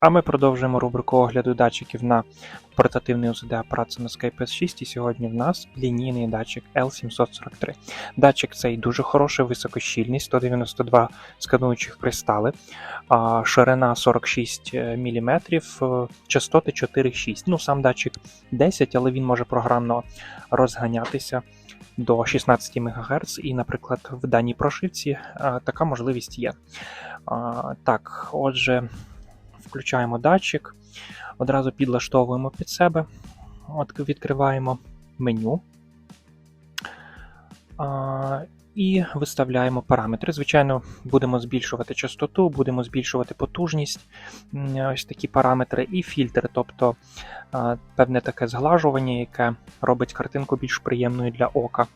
А ми продовжуємо рубрику огляду датчиків на портативний УЗД апарат Sonoscape S6, і сьогодні в нас лінійний датчик L743. Датчик цей дуже хороший, високощільний, 192 скануючих кристали, ширина 46 мм, частоти 4,6. Ну, сам датчик 10, але він може програмно розганятися до 16 МГц, і, наприклад, в даній прошивці така можливість є. Так, отже. Включаємо датчик, одразу підлаштовуємо під себе, От відкриваємо меню а, і виставляємо параметри. Звичайно, будемо збільшувати частоту, будемо збільшувати потужність, ось такі параметри, і фільтр, тобто а, певне таке зглажування, яке робить картинку більш приємною для ока.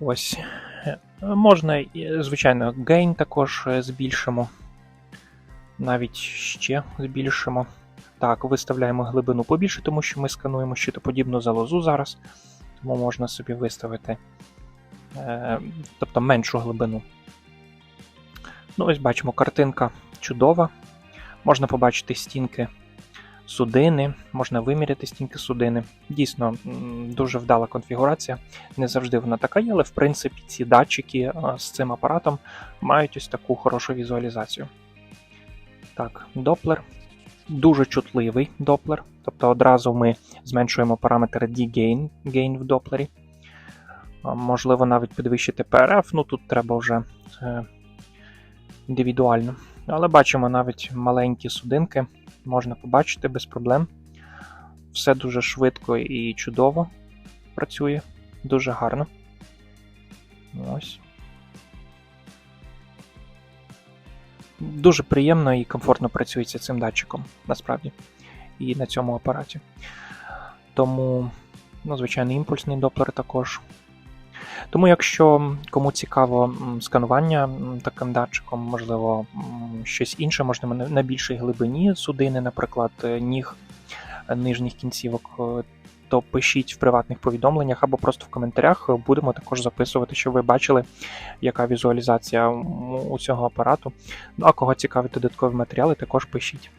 Ось. Е, Можна, звичайно, гейн також е, збільшимо навіть ще збільшимо. Так, виставляємо глибину побільше, тому що ми скануємо щитоподібну залозу зараз, тому можна собі виставити е, тобто меншу глибину. Ну, ось бачимо, картинка чудова. Можна побачити стінки судини, можна виміряти стінки судини. Дійсно, дуже вдала конфігурація. Не завжди вона така є, але в принципі ці датчики е, з цим апаратом мають ось таку хорошу візуалізацію. Так, доплер. Дуже чутливий доплер. Тобто одразу ми зменшуємо параметр D-Gain gain в доплері. Можливо, навіть підвищити PRF, ну тут треба вже е, індивідуально. Але бачимо навіть маленькі судинки, можна побачити без проблем. Все дуже швидко і чудово працює, дуже гарно. Ось. Дуже приємно і комфортно працюється цим датчиком, насправді, і на цьому апараті. Тому, ну, звичайно, імпульсний доплер також. Тому, якщо кому цікаво сканування таким датчиком, можливо, щось інше, на на більшій глибині судини, наприклад, е, ніг е, нижніх кінцівок, е, то пишіть в приватних повідомленнях або просто в коментарях. Будемо також записувати, щоб ви бачили, яка візуалізація у цього апарату. Ну а кого цікавить додаткові матеріали, також пишіть.